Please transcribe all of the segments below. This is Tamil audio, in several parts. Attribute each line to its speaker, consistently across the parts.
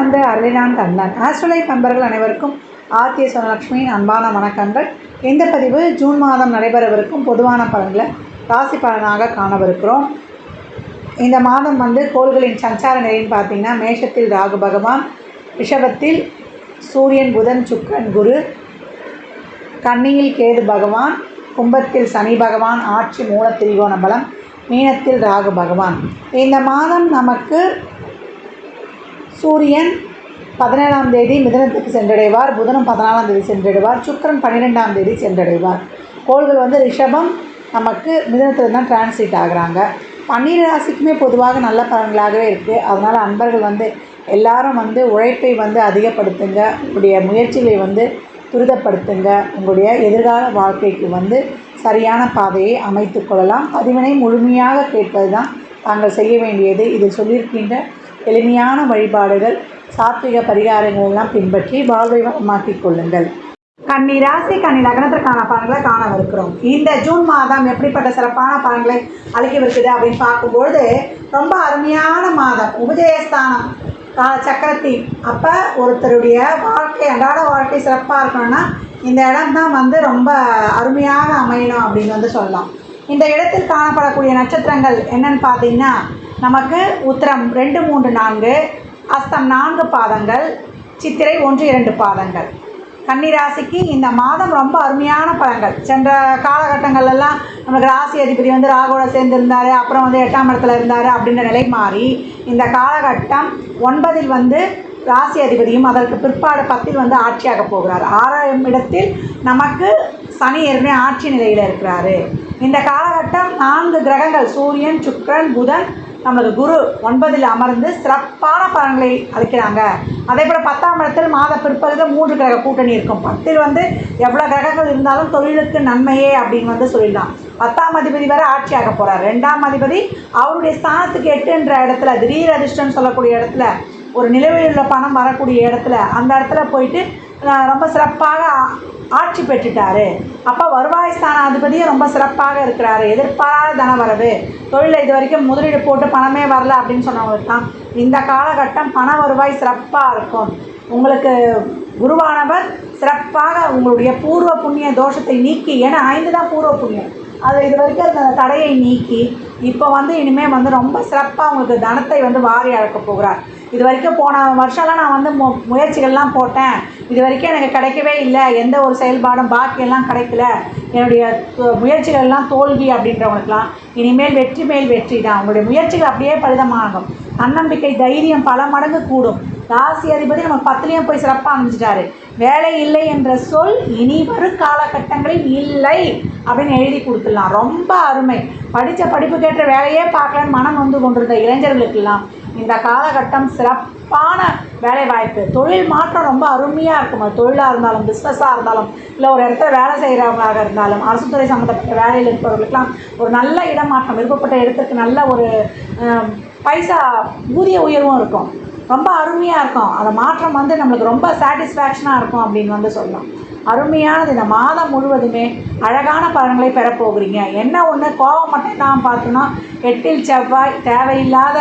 Speaker 1: வந்து அருளினான் கண்ணன். ஆஸ்ட்ரலைஃப் நண்பர்கள் அனைவருக்கும் ஆர்த்திய சுனலட்சுமியின் அன்பான வணக்கங்கள். இந்த பதிவு ஜூன் மாதம் நடைபெறவிருக்கும் பொதுவான பலன்களை ராசி பலனாக காணவிருக்கிறோம். இந்த மாதம் வந்து கோள்களின் சஞ்சார நிலைன்னு பார்த்தீங்கன்னா மேஷத்தில் ராகு பகவான் ரிஷபத்தில் சூரியன் புதன் சுக்கரன் குரு கன்னியில் கேது பகவான் கும்பத்தில் சனி பகவான் ஆட்சி மூல திரிகோண பலம் மீனத்தில் ராகு பகவான். இந்த மாதம் நமக்கு சூரியன் பதினேழாம் தேதி மிதனத்துக்கு சென்றடைவார். புதனும் பதினாலாம் தேதி சென்றடைவார். சுக்கிரன் பன்னிரெண்டாம் தேதி சென்றடைவார். கோள்கள் வந்து ரிஷபம். நமக்கு மிதனத்தில் தான் டிரான்ஸ்லேட் ஆகுறாங்க. பன்னீர் ராசிக்குமே பொதுவாக நல்ல பலன்களாகவே இருக்குது அதனால் அன்பர்கள் வந்து எல்லாரும் வந்து உழைப்பை வந்து அதிகப்படுத்துங்க. உங்களுடைய முயற்சிகளை வந்து துரிதப்படுத்துங்க. உங்களுடைய எதிர்கால வாழ்க்கைக்கு வந்து சரியான பாதையை அமைத்து கொள்ளலாம். பதிவினை முழுமையாக கேட்பது தான் தாங்கள் செய்ய வேண்டியது. இதில் சொல்லியிருக்கின்ற எளிமையான வழிபாடுகள் சாத்விக பரிகாரங்களெல்லாம் பின்பற்றி வாழ்வை வளமாக்கிக் கொள்ளுங்கள். கன்னி ராசி கன்னி லக்னத்திற்கான பலன்களை காணவிருக்கிறோம். இந்த ஜூன் மாதம் எப்படிப்பட்ட சிறப்பான பலன்களை அளிக்கவிருக்குது அப்படின்னு பார்க்கும்பொழுது ரொம்ப அருமையான மாதம். உபஜயஸ்தானம் கால சக்கரத்தி. அப்போ ஒருத்தருடைய வாழ்க்கை அன்றாட வாழ்க்கை சிறப்பாக இருக்கணும்னா இந்த இடம் தான் வந்து ரொம்ப அருமையாக அமையணும் அப்படின்னு வந்து சொல்லலாம். இந்த இடத்தில் காணப்படக்கூடிய நட்சத்திரங்கள் என்னன்னு பார்த்தீங்கன்னா நமக்கு உத்திரம் ரெண்டு மூன்று நான்கு அஸ்தம் நான்கு பாதங்கள் சித்திரை ஒன்று இரண்டு பாதங்கள். கன்னிராசிக்கு இந்த மாதம் ரொம்ப அருமையான பலன்கள். சென்ற காலகட்டங்கள்லாம் நமக்கு ராசி அதிபதி வந்து ராகுவோட சேர்ந்து இருந்தார் அப்புறம் வந்து எட்டாம் இடத்துல இருந்தார் அப்படின்ற நிலை மாறி இந்த காலகட்டம் ஒன்பதில் வந்து ராசி அதிபதியும் அதற்கு பிற்பாடு பத்தில் வந்து ஆட்சியாக போகிறார். ஆறாம் இடத்தில் நமக்கு சனி ஏற்கனவே ஆட்சி நிலையில் இருக்கிறாரு. இந்த காலகட்டம் நான்கு கிரகங்கள் சூரியன் சுக்கிரன் புதன் நமது குரு ஒன்பதில் அமர்ந்து சிறப்பான பலன்களை அளிக்கிறாங்க. அதே போல் பத்தாம் இடத்தில் மாத பிற்பகுதியில் மூன்று கிரக கூட்டணி இருக்கும். பத்தில் வந்து எவ்வளோ கிரகங்கள் இருந்தாலும் தொழிலுக்கு நன்மையே அப்படின்னு வந்து சொல்லிடலாம். பத்தாம் அதிபதி வேறு ஆட்சியாக போகிறார் ரெண்டாம் அதிபதி அவருடைய ஸ்தானத்துக்கு எட்டுன்ற இடத்துல திடீர் அதிர்ஷ்டம்னு சொல்லக்கூடிய இடத்துல ஒரு நிலுவையில் உள்ள பணம் வரக்கூடிய இடத்துல அந்த இடத்துல போயிட்டு ரொம்ப சிறப்பாக ஆ- ஆட்சி பெற்றுட்டாரு. அப்போ வருவாய் ஸ்தானாதிபதியும் ரொம்ப சிறப்பாக இருக்கிறாரு. எதிர்பாராத தனவரவு. தொழிலில் இது வரைக்கும் முதலீடு போட்டு பணமே வரல அப்படின்னு சொன்னவங்களுக்கு தான் இந்த காலகட்டம் பண வருவாய் சிறப்பாக இருக்கும். உங்களுக்கு குருவானவர் சிறப்பாக உங்களுடைய பூர்வ புண்ணிய தோஷத்தை நீக்கி ஏன்னா ஐந்து தான் பூர்வ புண்ணியம். அது இது வரைக்கும் அந்த தடையை நீக்கி இப்போ வந்து இனிமேல் வந்து ரொம்ப சிறப்பாக உங்களுக்கு தனத்தை வந்து வாரி அழக்க போகிறார். இது வரைக்கும் போன வருஷம்லாம் நான் வந்து மு முயற்சிகள்லாம் போட்டேன். இது வரைக்கும் எனக்கு கிடைக்கவே இல்லை. எந்த ஒரு செயல்பாடும் பாக்கியெல்லாம் கிடைக்கல. என்னுடைய முயற்சிகள் முயற்சிகள்லாம் தோல்வி அப்படின்றவங்களுக்குலாம் இனிமேல் வெற்றி மேல் வெற்றி தான். உங்களுடைய முயற்சிகள் அப்படியே பலிதமாகும். தன்னம்பிக்கை தைரியம் பல மடங்கு கூடும். ராசி அதிபதி நம்ம பத்துலேயும் போய் சிறப்பாக அமைஞ்சிட்டாரு வேலை இல்லை என்ற சொல் இனி வரும் காலகட்டங்களில் இல்லை அப்படின்னு எழுதி கொடுத்துடலாம். ரொம்ப அருமை. படித்த படிப்புக்கேற்ற வேலையே பார்க்கலன்னு மனம் வந்து கொண்டிருந்த இளைஞர்களுக்கெல்லாம் இந்த காலகட்டம் சிறப்பான வேலைவாய்ப்பு. தொழில் மாற்றம் ரொம்ப அருமையாக இருக்கும். அது தொழிலாக இருந்தாலும் பிஸ்னஸாக இருந்தாலும் இல்லை ஒரு இடத்துல வேலை செய்கிறவங்களாக இருந்தாலும் அரசு துறை சம்மந்தப்பட்ட வேலையில் இருப்பவர்களுக்கெல்லாம் ஒரு நல்ல இடமாற்றம் விருப்பப்பட்ட இடத்துக்கு நல்ல ஒரு பைசா ஊதிய உயர்வும் இருக்கும். ரொம்ப அருமையாக இருக்கும். அந்த மாற்றம் வந்து நம்மளுக்கு ரொம்ப சாட்டிஸ்ஃபேக்ஷனாக இருக்கும் அப்படின்னு வந்து சொல்லலாம். அருமையானது இந்த மாதம் முழுவதுமே அழகான பலன்களை பெறப்போகிறீங்க என்ன ஒன்று கோபம் மட்டும் தான் பார்த்தோன்னா எட்டில் செவ்வாய் தேவையில்லாத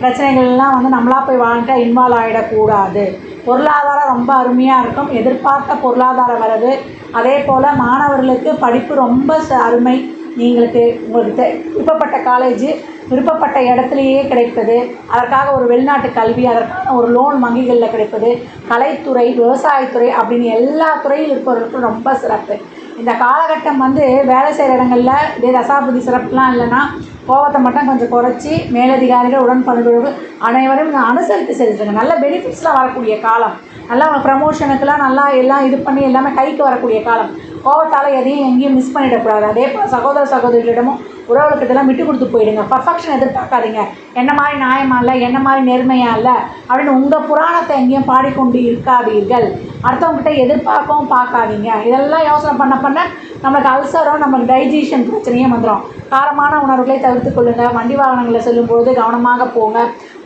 Speaker 1: பிரச்சனைகள்லாம் வந்து நம்மளாக போய் வாழ்ந்துட்டா இன்வால்வ் ஆகிடக்கூடாது பொருளாதாரம் ரொம்ப அருமையாக இருக்கும். எதிர்பார்த்த பொருளாதாரம் வரவு அதே போல் மாணவர்களுக்கு படிப்பு ரொம்ப ச- அருமை. நீங்களுக்கு உங்களுக்கு விருப்பப்பட்ட காலேஜ் விருப்பப்பட்ட இடத்துலையே கிடைப்பது அதற்காக ஒரு வெளிநாட்டு கல்வி அதற்கான ஒரு லோன் வங்கிகளில் கிடைப்பது கலைத்துறை விவசாயத்துறை அப்படின்னு எல்லா துறையில் இருப்பவர்களுக்கும் ரொம்ப சிறப்பு. இந்த காலகட்டம் வந்து வேலை செய்கிற இடங்களில் இதே தசாபதி சிறப்புலாம் இல்லைன்னா கோபத்தை மட்டும் கொஞ்சம் குறைச்சி மேலதிகாரிகள் உடன்படுபவர்கள் அனைவரும் அனுசரித்து செலுத்துங்க. நல்ல பெனிஃபிட்ஸ்லாம் வரக்கூடிய காலம். நல்லா ப்ரமோஷனுக்கெல்லாம் நல்லா எல்லாம் இது பண்ணி எல்லாமே கைக்கு வரக்கூடிய காலம். கோபத்தால் எதையும் எங்கேயும் மிஸ் பண்ணிடக்கூடாது. அதே போல் சகோதர சகோதரிகளிடமும் உறவுகளுக்கிட்டலாம் விட்டு கொடுத்து போயிடுங்க. பர்ஃபெக்ஷன் எதிர்பார்க்காதீங்க. என்ன மாதிரி நியாயமா இல்லை என்ன மாதிரி நேர்மையா இல்லை அப்படின்னு உங்கள் புராணத்தை எங்கேயும் பாடிக்கொண்டு இருக்காதீர்கள். அடுத்தவங்ககிட்ட எதிர்பார்க்கவும் பார்க்காதீங்க. இதெல்லாம் யோசனை பண்ண பண்ண நம்மளுக்கு அல்சரும் நம்மளுக்கு டைஜஷன் பிரச்சனையும் வந்துடும் காரமான உணர்வுகளை தவிர்த்து கொள்ளுங்கள் வண்டி வாகனங்களில் செல்லும்பொழுது கவனமாக போங்க.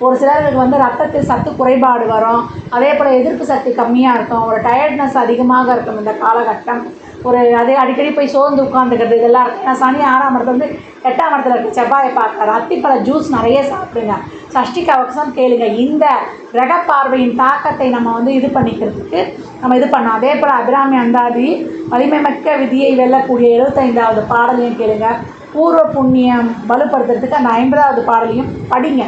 Speaker 1: ஒரு சிலருக்கு வந்து ரத்தத்தில் சத்து குறைபாடு வரும். அதே போல் எதிர்ப்பு சக்தி கம்மியாக இருக்கும். ஒரு டயர்ட்னஸ் அதிகமாக இருக்கும் இந்த காலகட்டம். ஒரு அதே அடிக்கடி போய் சோர்ந்து உட்காந்துக்கிறது இதெல்லாம் இருக்கு ஏன்னா சனி ஆறாம் இடத்துல வந்து எட்டாம் இடத்துல இருக்க செவ்வாயை பார்க்குறாரு அத்திப்பழ ஜூஸ் நிறைய சாப்பிடுங்க. சஷ்டி கவசம் கேளுங்க. இந்த கிரக பார்வையின் தாக்கத்தை நம்ம வந்து இது பண்ணிக்கிறதுக்கு நம்ம இது பண்ணோம் அதே போல் அபிராமி அந்தாதி வலிமை மிக்க விதியை வெல்லக்கூடிய எழுபத்தைந்தாவது பாடலையும் கேளுங்க. பூர்வ புண்ணியம் வலுப்படுத்துறதுக்கு அந்த ஐம்பதாவது பாடலையும் படிங்க.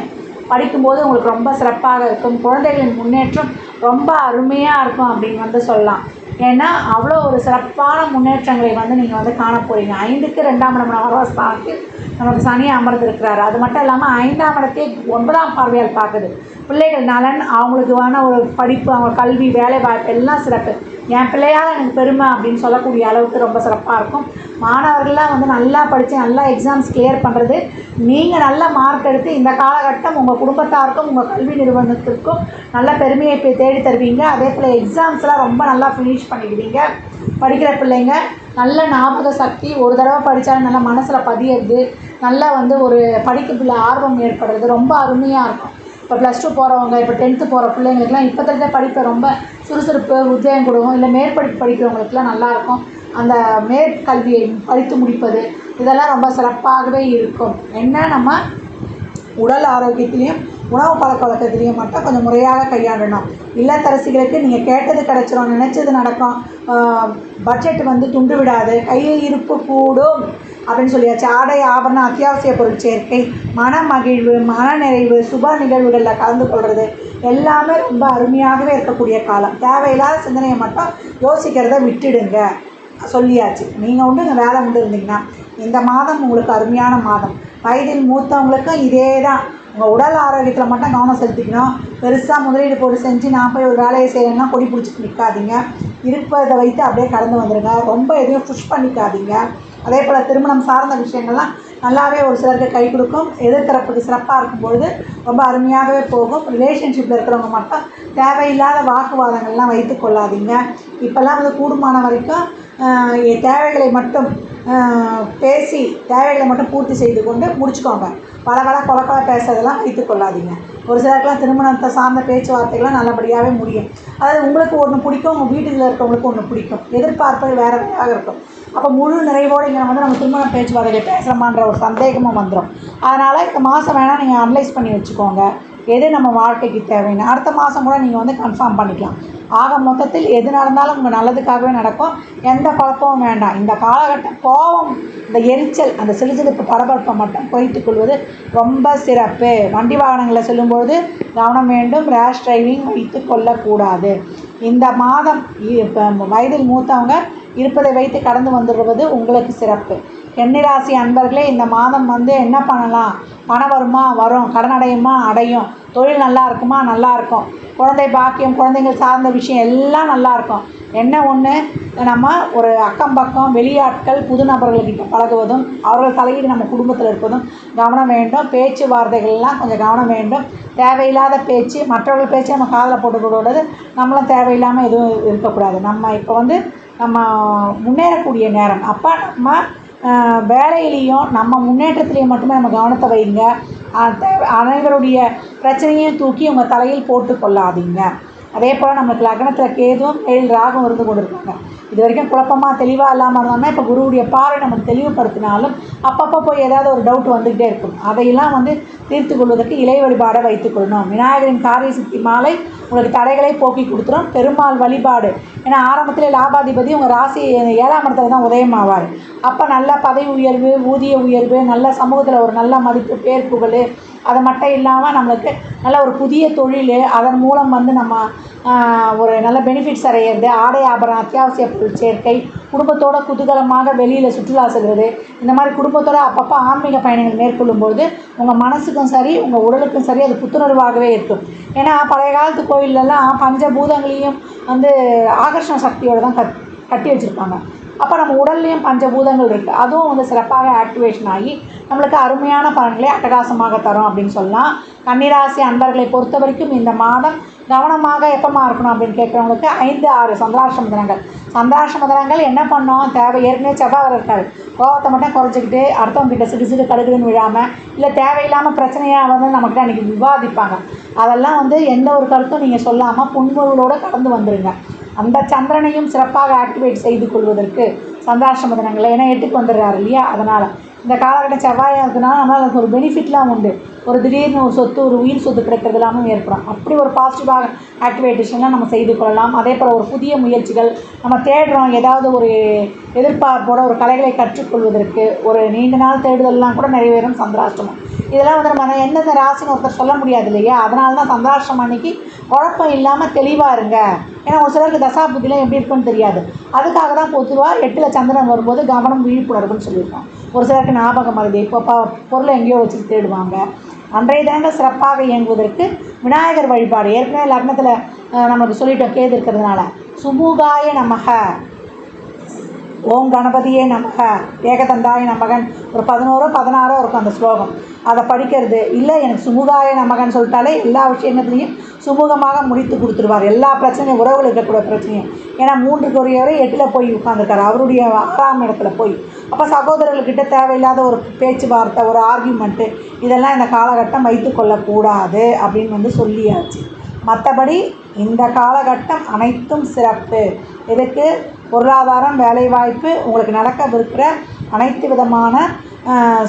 Speaker 1: படிக்கும்போது உங்களுக்கு ரொம்ப சிறப்பாக இருக்கும். குழந்தைகளின் முன்னேற்றம் ரொம்ப அருமையாக இருக்கும் அப்படின்னு வந்து சொல்லலாம். ஏன்னா அவ்வளோ ஒரு சிறப்பான முன்னேற்றங்களை வந்து நீங்கள் வந்து காண போகிறீங்க ஐந்துக்கு ரெண்டாம் இடம் நவரஸ்தானத்தில் நமக்கு சனி அமர்ந்திருக்கிறாரு அது மட்டும் இல்லாமல் ஐந்தாம் இடத்தை ஒன்பதாம் பார்வையால் பார்க்குது. பிள்ளைகள் நலன் அவங்களுக்கான ஒரு படிப்பு அவங்க கல்வி வேலை வாய்ப்பு எல்லாம் சிறப்பு. என் பிள்ளையால் எனக்கு பெருமை அப்படின்னு சொல்லக்கூடிய அளவுக்கு ரொம்ப சிறப்பாக இருக்கும். மாணவர்கள்லாம் வந்து நல்லா படித்து நல்லா எக்ஸாம்ஸ் கிளியர் பண்ணுறது நீங்கள் நல்ல மார்க் எடுத்து இந்த காலகட்டம் உங்கள் குடும்பத்தாருக்கும் உங்கள் கல்வி நிறுவனத்திற்கும் நல்ல பெருமையை போய் தேடி தருவீங்க. அதே போல் எக்ஸாம்ஸ்லாம் ரொம்ப நல்லா ஃபினிஷ் பண்ணிடுவீங்க. படிக்கிற பிள்ளைங்க நல்ல ஞாபக சக்தி. ஒரு தடவை படித்தாலும் நல்லா மனசில் பதியுறது. நல்லா வந்து ஒரு படிக்கப்பில் ஆர்வம் ஏற்படுறது. ரொம்ப அருமையாக இருக்கும். இப்போ ப்ளஸ் டூ போகிறவங்க இப்போ டென்த்து போகிற பிள்ளைங்களுக்குலாம் இப்போ தெரிஞ்ச படிப்பை ரொம்ப சுறுசுறுப்பு உத்வேகம் கொடுக்கும். இல்லை மேற்படிப்பு படிக்கிறவங்களுக்குலாம் நல்லாயிருக்கும் அந்த மேற்கல்வியை படித்து முடிப்பது இதெல்லாம் ரொம்ப சிறப்பாகவே இருக்கும். என்ன நம்ம உடல் ஆரோக்கியத்திலையும் உணவு பழக்க வழக்கத்திலையும் மட்டும் கொஞ்சம் முறையாக கையாளணும். இல்லத்தரசிகளுக்கு நீங்கள் கேட்டது கிடச்சிரும் நினச்சது நடக்கும். பட்ஜெட் வந்து துண்டு விடாது கையில் இருப்பு கூடும் அப்படின்னு சொல்லியாச்சு. ஆடை ஆபரணம் அத்தியாவசிய பொருள் சேர்க்கை மன மகிழ்வு மன நிறைவு சுப நிகழ்வுகளில் கலந்து கொள்வது எல்லாமே ரொம்ப அருமையாகவே இருக்கக்கூடிய காலம். தேவையில்லாத சிந்தனையை மட்டும் யோசிக்கிறத விட்டுடுங்க. சொல்லியாச்சு. நீங்கள் உண்டு வேலை உண்டு இருந்தீங்கன்னா இந்த மாதம் உங்களுக்கு அருமையான மாதம். வயதில் மூத்தவங்களுக்கும் இதே தான் உங்கள் உடல் ஆரோக்கியத்தில் மட்டும் கவனம் செலுத்திக்கணும். பெருசாக முதலீடு போட்டு செஞ்சு நான் போய் ஒரு வேலையை செய்யணும்னா கொடி பிடிச்சிட்டு நிற்காதீங்க இருப்பதை வைத்து அப்படியே கடந்து வந்துடுங்க ரொம்ப எதையும் புஷ் பண்ணிக்காதீங்க. அதே போல் திருமணம் சார்ந்த விஷயங்கள்லாம் நல்லாவே ஒரு சிலருக்கு கை கொடுக்கும். எதிர்த்தரப்புக்கு சிறப்பாக இருக்கும் பொழுது ரொம்ப அருமையாகவே போகும். ரிலேஷன்ஷிப்பில் இருக்கிறவங்க மட்டும் தேவையில்லாத வாக்குவாதங்கள்லாம் வைத்து கொள்ளாதீங்க. இப்போல்லாம் வந்து கூடுமான வரைக்கும் தேவைகளை மட்டும் பேசி தேவைகளை மட்டும் பூர்த்தி செய்து கொண்டு முடிச்சுக்கோங்க. பல பல கொல பேசுறதெல்லாம் வைத்து கொள்ளாதீங்க. ஒரு சிலருக்குலாம் திருமணத்தை சார்ந்த பேச்சுவார்த்தைகள்லாம் நல்லபடியாகவே முடியும். அதாவது உங்களுக்கு ஒன்று பிடிக்கும் உங்கள் வீட்டில் இருக்கவங்களுக்கு ஒன்று பிடிக்கும். எதிர்பார்ப்பது வேறு வேறாக இருக்கும். அப்போ முழு நிறைவோடு இங்கே வந்து நம்ம திருமண பேச்சுவார்த்தைகள் பேசுகிறோமான்ற ஒரு சந்தேகமும் வந்துடும் அதனால் இந்த மாதம் வேணால் நீங்கள் அனலைஸ் பண்ணி வச்சுக்கோங்க. எது நம்ம வாழ்க்கைக்கு தேவைன்னு. அடுத்த மாதம் கூட நீங்கள் வந்து கன்ஃபார்ம் பண்ணிக்கலாம். ஆக மொத்தத்தில் எது நடந்தாலும் உங்கள் நல்லதுக்காகவே நடக்கும். எந்த குழப்பமும் வேண்டாம். இந்த காலகட்டம் கோபம் இந்த எரிச்சல் அந்த சிலுசிலுப்பு பரபரப்பை மட்டும் குறைத்துக் கொள்வது ரொம்ப சிறப்பு. வண்டி வாகனங்களில் செல்லும்பொழுது கவனம் வேண்டும். ரேஷ் டிரைவிங் வைத்து கொள்ளக்கூடாது. இந்த மாதம் இப்போ வயதில் மூத்தவங்க இருப்பதை வைத்து கடந்து வந்துடுவது உங்களுக்கு சிறப்பு. எண்ணிராசி அன்பர்களே இந்த மாதம் வந்து என்ன பண்ணலாம்? பணம் வருமா? வரும். கடன் அடையுமா? அடையும். தொழில் நல்லா இருக்குமா? நல்லா இருக்கும். குழந்தை பாக்கியம் குழந்தைங்கள் சார்ந்த விஷயம் எல்லாம் நல்லா இருக்கும். என்ன ஒன்று நம்ம ஒரு அக்கம் பக்கம் வெளியாட்கள் புது நபர்கள்கிட்ட பழகுவதும் அவர்கள் தலையீடு நம்ம குடும்பத்தில் இருப்பதும் கவனம் வேண்டும். பேச்சுவார்த்தைகள்லாம் கொஞ்சம் கவனம் வேண்டும். தேவையில்லாத பேச்சு மற்றவர்கள் பேச்சு நம்ம காதில் போட்டுக்கூடாது நம்மளும் தேவையில்லாமல் எதுவும் இருக்கக்கூடாது. நம்ம இப்போ வந்து நம்ம முன்னேறக்கூடிய நேரம். அப்போ நம்ம வேலையிலையும் நம்ம முன்னேற்றத்துலேயும் மட்டுமே நம்ம கவனத்தை வைங்க. அனைவருடைய பிரச்சனையும் தூக்கி உங்கள் தலையில் போட்டு கொள்ளாதீங்க. அதே போல் நம்மளுக்கு லக்னத்தில் கேதுவும் ஏழு ராகம் இருந்து கொண்டு இருக்காங்க இது வரைக்கும் குழப்பமாக தெளிவாக இல்லாமல் இருந்தோம்னா இப்போ குருவுடைய பார்வை நமக்கு தெளிவுபடுத்தினாலும் அப்பப்போ போய் ஏதாவது ஒரு டவுட் வந்துக்கிட்டே இருக்கும். அதையெல்லாம் வந்து தீர்த்து கொள்வதற்கு இலை வழிபாடை வைத்துக்கொள்ளணும் விநாயகரின் காரிய சக்தி மாலை உங்களுக்கு தடைகளை போக்கி கொடுத்துரும். பெருமாள் வழிபாடு. ஏன்னா ஆரம்பத்தில் லாபாதிபதி உங்கள் ராசி ஏழாம் இடத்துல தான் உதயமாவார். அப்போ நல்ல பதவி உயர்வு ஊதிய உயர்வு நல்ல சமூகத்தில் ஒரு நல்ல மதிப்பு பேர் புகழ் அது மட்டும் இல்லாமல் நம்மளுக்கு நல்ல ஒரு புதிய தொழில் அதன் மூலம் வந்து நம்ம ஒரு நல்ல பெனிஃபிட்ஸ் அடையிறது ஆடை ஆபரணம் அத்தியாவசிய பொருள் சேர்க்கை குடும்பத்தோட குதூகலமாக வெளியில் சுற்றுலா செல்வது இந்த மாதிரி குடும்பத்தோட அப்பப்போ ஆன்மீக பயணங்கள் மேற்கொள்ளும்போது உங்கள் மனசுக்கும் சரி உங்கள் உடலுக்கும் சரி அது புத்துணர்வாகவே இருக்கும். ஏன்னா பழைய காலத்து கோயிலெல்லாம் பஞ்சபூதங்களையும் வந்து ஆகர்ஷண சக்தியோடு தான் கட் கட்டி வச்சுருப்பாங்க. அப்போ நம்ம உடல்லையும் பஞ்சபூதங்கள் இருக்குது அதுவும் வந்து சிறப்பாக ஆக்டிவேஷன் ஆகி நம்மளுக்கு அருமையான பலன்களை அட்டகாசமாக தரும் அப்படின்னு சொல்லலாம். கன்னிராசி அன்பர்களை பொறுத்த வரைக்கும் இந்த மாதம் கவனமாக எப்பமா இருக்கணும் அப்படின்னு கேட்குறவங்களுக்கு ஐந்து ஆறு சந்திராஷ்டம தினங்கள். சந்திராஷ்டம தினங்கள் என்ன பண்ணோம் தேவை ஏற்கனவே செவ்வாய் வர இருக்காரு. கோபத்தை மட்டும் குறைச்சிக்கிட்டு அடுத்தவங்க கிட்ட சிறு சிறு கடுகுன்னு விழாமல் இல்லை தேவையில்லாமல் பிரச்சனையாக வந்து நம்மக்கிட்ட அன்றைக்கி விவாதிப்பாங்க. அதெல்லாம் வந்து எந்த ஒரு கருத்தும் நீங்கள் சொல்லாமல் புன்முறுவலோடு கடந்து வந்துடுங்க அந்த சந்திரனையும் சிறப்பாக ஆக்டிவேட் செய்து கொள்வதற்கு சந்திராஷ்டம தினங்களில் ஏன்னா எட்டுக்கு வந்துடுறாரு இல்லையா? அதனால் இந்த காலகட்டம் செவ்வாயாக இருக்கிறதுனால அதனால் அதுக்கு ஒரு பெனிஃபிட்லாம் உண்டு. ஒரு திடீர்னு ஒரு சொத்து ஒரு உயிர் சொத்து கிடைக்கிறது எல்லாமே ஏற்படும். அப்படி ஒரு பாசிட்டிவாக ஆக்டிவேட்டேஷன்லாம் நம்ம செய்து கொள்ளலாம். அதே போல் ஒரு புதிய முயற்சிகள் நம்ம தேடுறோம் ஏதாவது ஒரு எதிர்பார்ப்போட ஒரு கலைகளை கற்றுக்கொள்வதற்கு ஒரு நீண்ட நாள் தேடுதல்லாம் கூட நிறைவேறும் சந்திராஷ்டமம். இதெல்லாம் வந்து நம்ம எந்தெந்த ராசின்னு ஒருத்தர் சொல்ல முடியாது இல்லையா? அதனால தான் சந்திராஷ்டமம் அன்னைக்கு குழப்பம் இல்லாமல் தெளிவாக இருங்க. ஏன்னா ஒரு சிலருக்கு தசா புத்திலாம் எப்படி இருக்குன்னு தெரியாது. அதுக்காக தான் பொதுவாக எட்டில் சந்திரன் வரும்போது கவனம் விழிப்புணர்வுன்னு சொல்லியிருக்கோம். ஒரு சிலருக்கு ஞாபகம் மருது இப்போ பொருளை எங்கேயோ வச்சு தேடுவாங்க. அன்றைய தினங்கள் சிறப்பாக இயங்குவதற்கு விநாயகர் வழிபாடு. ஏற்கனவே லக்னத்தில் நமக்கு சொல்லிட்டோம் கேது இருக்கிறதுனால. சுமுகாய நமக ஓம் கணபதியே நமக. ஏகதந்தாய நமகன். ஒரு பதினோரோ பதினாறோ இருக்கும் அந்த ஸ்லோகம். அதை படிக்கிறது. இல்லை எனக்கு சுமுகாய நமகன் சொல்லிட்டாலே எல்லா விஷயங்களையும் சுமூகமாக முடித்து கொடுத்துருவார் எல்லா பிரச்சனையும் உறவில் இருக்கக்கூடிய பிரச்சனையும். ஏன்னா மூன்றுக்கு உரியவரை எட்டில் போய் உட்காந்துருக்காரு அவருடைய ஆறாம் இடத்துல போய். அப்போ சகோதரர்கிட்ட தேவையில்லாத ஒரு பேச்சுவார்த்தை ஒரு ஆர்கியூமெண்ட்டு இதெல்லாம் இந்த காலகட்டம் வைத்து கொள்ளக்கூடாது அப்படின்னு வந்து சொல்லியாச்சு. மற்றபடி இந்த காலகட்டம் அனைத்தும் சிறப்பு. இதுக்கு பொருளாதாரம் வேலைவாய்ப்பு உங்களுக்கு நடக்கவிருக்கிற அனைத்து விதமான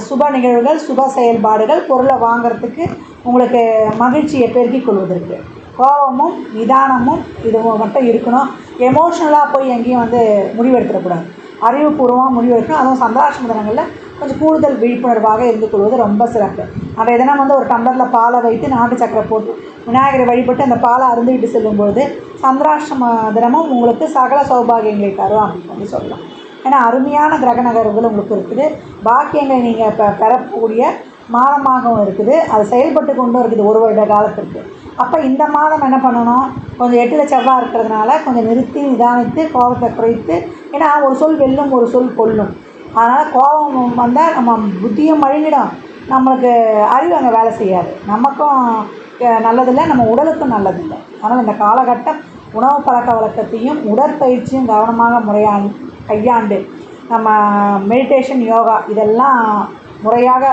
Speaker 1: சுப நிகழ்வுகள் சுப செயல்பாடுகள் பொருளை வாங்குறதுக்கு உங்களுக்கு மகிழ்ச்சியை பெருக்கிக் கொள்வதற்கு. கோபமும் நிதானமும் இது மட்டும் இருக்கணும். எமோஷ்னலாக போய் எங்கேயும் வந்து முடிவெடுத்துடக்கூடாது. அறிவுபூர்வமாக முடிவெடுக்கணும். அதுவும் சந்திராஷ்டம தினங்களில் கொஞ்சம் கூடுதல் விழிப்புணர்வாக இருந்து கொள்வது ரொம்ப சிறப்பு. அன்றைய எதனா வந்து ஒரு டம்ளரில் பாலை வைத்து நாட்டு சக்கரை போட்டு விநாயகரை வழிபட்டு அந்த பாலை அருந்துவிட்டு செல்லும்பொழுது சந்திராஷ்டம தினமும் உங்களுக்கு சகல சௌபாகியங்களை தரும் அப்படின்னு சொல்லி சொல்லலாம். ஏன்னா அருமையான கிரக நகர்வுகள் உங்களுக்கு இருக்குது. பாக்கியங்களை நீங்கள் இப்போ பெறக்கூடிய மாதமாகவும் இருக்குது. அது செயல்பட்டு கொண்டும் இருக்குது ஒரு வருட காலத்திற்கு. அப்போ இந்த மாதம் என்ன பண்ணணும்? கொஞ்சம் எட்டில் செவ்வாய் இருக்கிறதுனால கொஞ்சம் நிறுத்தி நிதானித்து கோபத்தை குறைத்து ஏன்னா ஒரு சொல் வெல்லும் ஒரு சொல் கொல்லும் அதனால் கோபம் வந்தால் நம்ம புத்தியும் மழுங்கிடும். நம்மளுக்கு அறிவு அங்கே வேலை செய்யாது. நமக்கும் நல்லதில்லை நம்ம உடலுக்கும் நல்லதில்லை. அதனால் இந்த காலகட்டம் உணவு பழக்க வழக்கத்தையும் உடற்பயிற்சியும் கவனமாக முறையா கையாண்டு நம்ம மெடிடேஷன் யோகா இதெல்லாம் முறையாக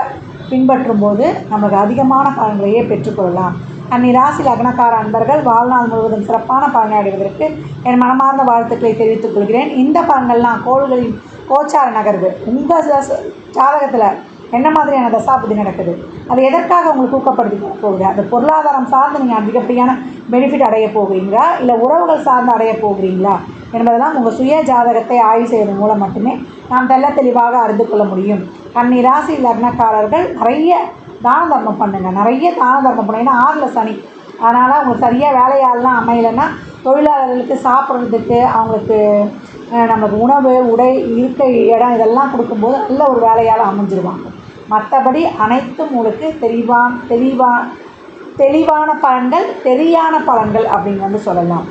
Speaker 1: பின்பற்றும் போது நமக்கு அதிகமான பலன்களையே பெற்றுக்கொள்ளலாம் அந்நிராசி லக்னக்கார அன்பர்கள் வாழ்நாள் முழுவதும் சிறப்பான பலனை அடைவதற்கு என் மனமார்ந்த வாழ்த்துக்களை தெரிவித்துக் கொள்கிறேன். இந்த பலன்கள்லாம் கோள்களின் கோச்சார நகர்வு. உங்கள் ஜாதகத்தில் என்ன மாதிரியான தசாபதி நடக்குது? அது எதற்காக உங்களுக்கு ஊக்கப்படுத்தி போகுது? அந்த பொருளாதாரம் சார்ந்து நீங்கள் அதிகப்படியான பெனிஃபிட் அடைய போகிறீங்களா? இல்லை உறவுகள் சார்ந்து அடைய போகிறீங்களா? என்பதெல்லாம் உங்கள் சுய ஜாதகத்தை ஆய்வு செய்வதன் மூலம் மட்டுமே நாம் தெல்ல தெளிவாக அறிந்து கொள்ள முடியும். கன்னி ராசி லக்னக்காரர்கள் நிறைய தான தர்மம் பண்ணுங்கள் நிறைய தான தர்மம் பண்ணுங்க ஏன்னா ஆறில் சனி. அதனால் உங்களுக்கு சரியாக வேலையாளெலாம் அமையலைன்னா தொழிலாளர்களுக்கு சாப்பிட்றதுக்கு அவங்களுக்கு நமக்கு உணவு உடை இருக்க இடம் இதெல்லாம் கொடுக்கும்போது நல்ல ஒரு வேலையால் அமைஞ்சிருவாங்க. மற்றபடி அனைத்தும் உங்களுக்கு தெளிவான் தெளிவா தெளிவான பலன்கள் தெரியான பலன்கள் அப்படின்னு வந்து சொல்லலாம்.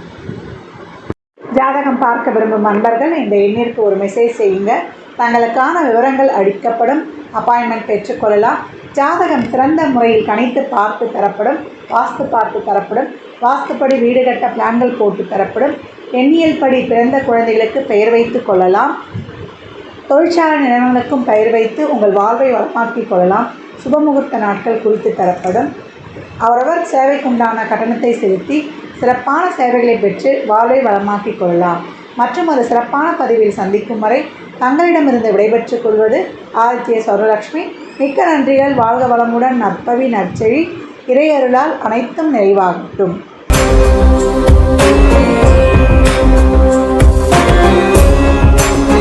Speaker 1: ஜாதகம் பார்க்க விரும்பும் நண்பர்கள் இந்த எண்ணிற்கு ஒரு மெசேஜ் செய்யுங்க. தங்களுக்கான விவரங்கள் அளிக்கப்படும். அப்பாயின்மெண்ட் பெற்றுக்கொள்ளலாம் ஜாதகம் திறந்த முறையில் கணித்து பார்த்து தரப்படும் வாஸ்து பார்த்து தரப்படும் வாஸ்துப்படி வீடு கட்ட பிளான்கள் போட்டு தரப்படும் எண்ணியல் படி பிறந்த குழந்தைகளுக்கு பெயர் வைத்து கொள்ளலாம். தொழிற்சாலை நிறுவனங்களுக்கும் பெயர் வைத்து உங்கள் வாழ்வை வளமாக்கிக் கொள்ளலாம். சுபமுகூர்த்த நாட்கள் குறித்து தரப்படும். அவரவர் சேவைக்குண்டான கட்டணத்தை செலுத்தி சிறப்பான சேவைகளை பெற்று வாழ்வை வளமாக்கிக் கொள்ளலாம். மற்றும் அது சிறப்பான பதிவில் சந்திக்கும் வரை தங்களிடமிருந்து விடைபெற்றுக் கொள்வது ஆதித்ய சௌரலக்ஷ்மி மிக்க நன்றிகள். வாழ்க வளமுடன் நற்பவி நற்செழி இறையருளால் அனைத்தும் நிறைவாகட்டும்.